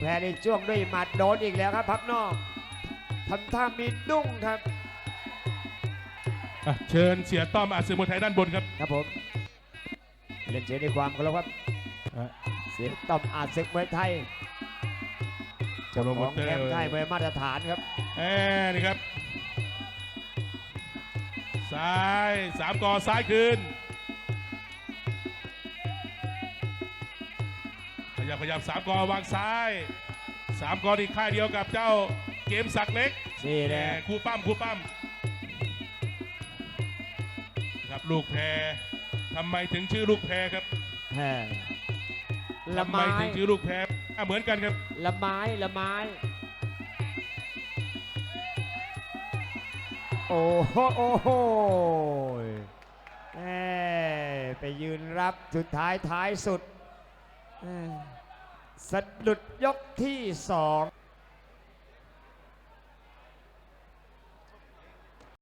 แพ้ในช่วงด้วยหมัดโดนอีกแล้วครับพับนอกทำท่ามีดุ้งครับ อะเชิญเสียต้อมอาเซียนมวยไทยด้านบนครับ ครับผม เล่นเสียในความเคารพครับอะเสียงต้อมอาจศึกมวยไทยเจ้าของแชมป์ไทยมวยมาตรฐานครับเอ้นี่ครับ ซ้ายสามกอซ้ายคืน ยับขยับสามกอวางซ้ายสามกอนี่ค่ายเดียวกับเจ้าเกมศักดิ์เล็กนี่แหละครูปั้มครูปั้มครับลูกแพรทำไมถึงชื่อลูกแพรครับแฮ่ละทำไมไม้ถึงชื่อลูกแพรอะเหมือนกันครับละไม้ละไม้ โอ้โหโอ้โหแหม่ไปยืนรับสุดท้ายท้ายสุดแหม่ สะดุดยกที่สอง